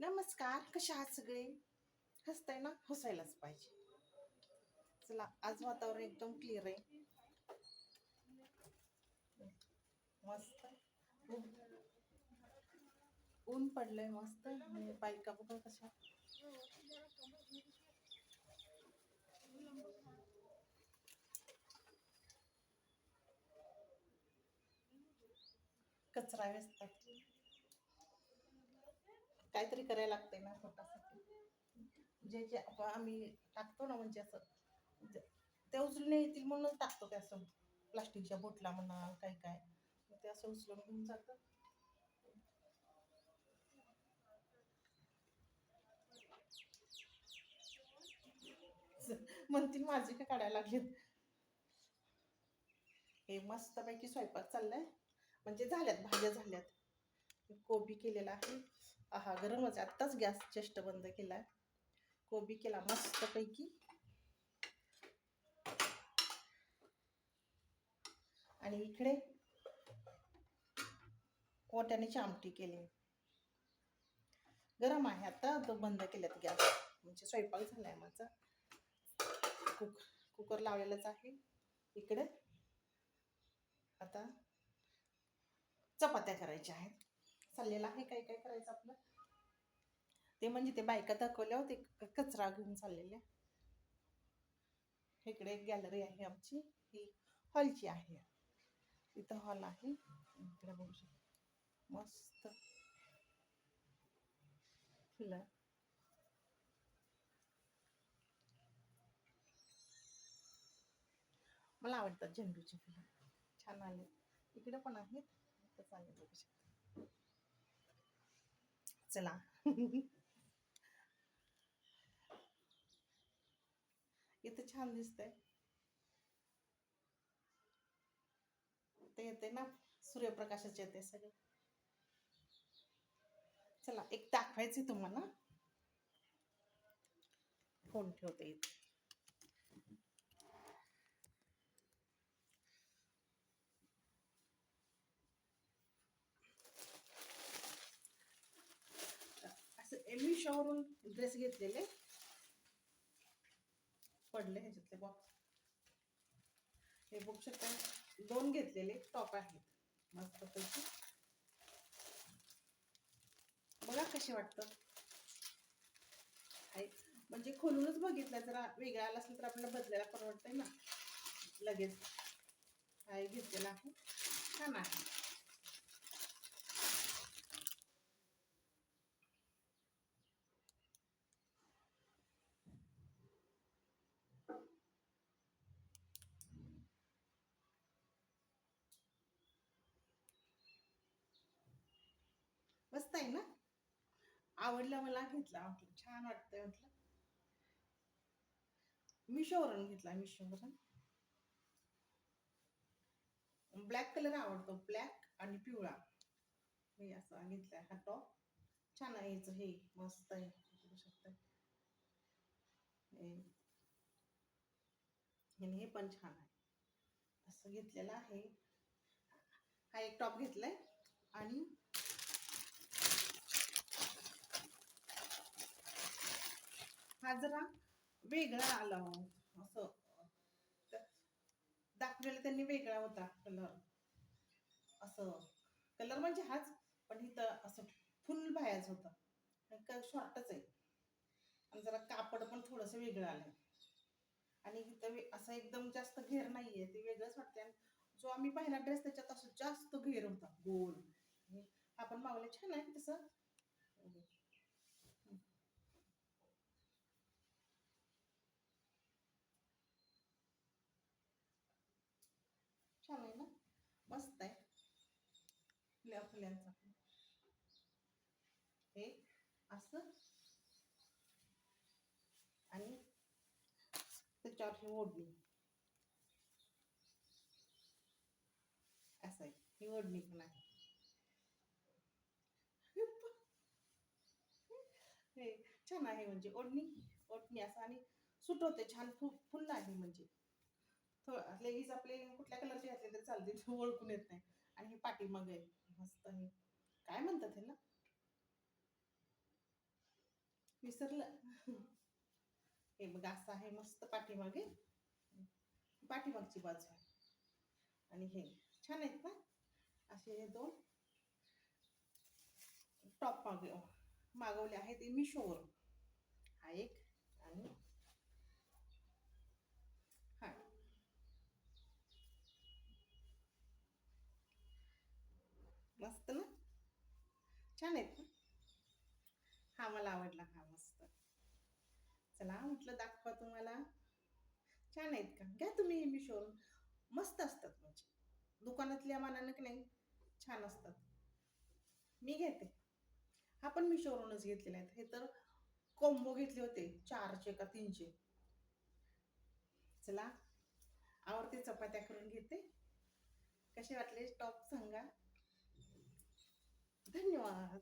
नमस्कार कशा आहात सगळे? हसताय ना? हसायलाच पाहिजे. चला आज वातावरण एकदम क्लिअर आहे. मस्त. ऊन- पडलंय मस्त. बायका बघा कशा. कचरा व्यस्त. काहीतरी करायला लागतंय ना स्वतःसाठी जे जे आम्ही टाकतो ना म्हणजे असं म्हणजे ते उचलून येतील म्हणूनच टाकतो ते असं प्लास्टिकच्या बोटला म्हणा काय काय. ते असं उचलून घेऊन जातं. म्हणतील माझे काय काढायला लागलेत? हे मस्तपैकी स्वयंपाक चाललाय. म्हणजे झाल्यात भाज्या झाल्यात. कोबी केलेला आहे. आहा गरमच. आहे. आत्ताच गॅस जस्ट बंद केलाय. कोबी केला मस्तपैकी. आणि इकडे वाटाण्याची आमटी केली. गरम आहे. आता तो बंद केल्यात गॅस. म्हणजे स्वयंपाक झालाय माझा. कुक कुकर लावलेलाच आहे. इकडे आता चपात्या करायच्या आहेत. चाललेलं आहे काय काय करायचं आपलं? ते म्हणजे ते बायका दाखवल्या होते कचरा घेऊन चाललेल्या. इकडे एक गॅलरी आहे आमची ही हॉलची आहे. इथं हॉल आहे. इकडे बघू शकतो. मस्त. फुलं मला आवडतात झेंडूची फुलं. छान आले इकडे पण आहेत. चांगले बघू शकता. चला. इथं छान दिसतंय. ते येते ना? सूर्यप्रकाशाचे येते सगळे. चला एक दाखवायचे तुम्हाला. फोन ठेवते इथे. मी एमी ड्रेस घेतलेले. पडले ह्याच्यातले बॉक्स हे बघू शकता दोन घेतलेले टॉप आहेत. मस्त पैकी. बघा कसे वाटतं. म्हणजे खोलूनच बघितलं जरा वेगळा आला असेल तर आपल्याला बदलायला परवडतंय ना. लगेच. आहे घेतलेला आहे. छान आहे. मस्त आहे ना? आवडला मला घेतला म्हटलं छान वाटतंय म्हटलं. मिशोवरून घेतला मिशोवरून. ब्लॅक कलर आवडतो ब्लॅक आणि पिवळा. मी असा घेतलाय हा टॉप छान आहे याचं हे मस्त आहे. बघू शकता. हे आणि हे पण छान आहे. असं घेतलेलं आहे. हा एक टॉप घेतलाय. आणि हा जरा वेगळा आला हो, असं. दाखवलेला त्यांनी वेगळा होता कलर. असं. कलर म्हणजे हाच पण इथं असं फुल बायाच होता. शॉर्टच आहे. आणि जरा कापड पण थोडंसं वेगळं आलंय. आणि इथं असं एकदम जास्त घेर नाहीये ते वेगळंच वाटते आणि जो आम्ही पहिला ड्रेस त्याच्यात असं जास्त घेर होता गोल. आपण हा छान आहे तसं छान आहे ना मस्त आहे. फुल्या फुल्यांचा. हे असं. आणि त्याच्यावर ही ओढणी. असं आहे. ही ओढणी पण आहे. हे छान आहे म्हणजे ओढणी. ओढणी असं आणि सुट होते छान फु फुल आहे म्हणजे. लेगीज आपले कुठल्या कलरचे घातले तरी चालते ओळखून येत नाही. आणि हे पाठीमागे आहे. मस्त आहे. काय म्हणतात ह्याला? विसरलं. हे बघ असं आहे मस्त पाठीमागे. पाठीमागची बाजू आहे. आणि हे छान आहेत ना? असे हे दोन. टॉप माग मागवले आहेत. ते मिशोवरून हा एक आणि छान आहेत ना? हा मला आवडला. हा मस्त. चला म्हटलं दाखवा तुम्हाला. छान आहेत का? घ्या तुम्ही हे मिशोवरून. मस्त असतात म्हणजे. दुकानातल्या मानानं की नाही छान असतात. मी घेते. हा पण मिशोवरूनच घेतलेला आहे. हे तर कोंबो घेतले होते. चारचे का तीनशे. चला आवडते चपात्या करून घेते. कसे वाटले? टॉप सांगा. धन्यवाद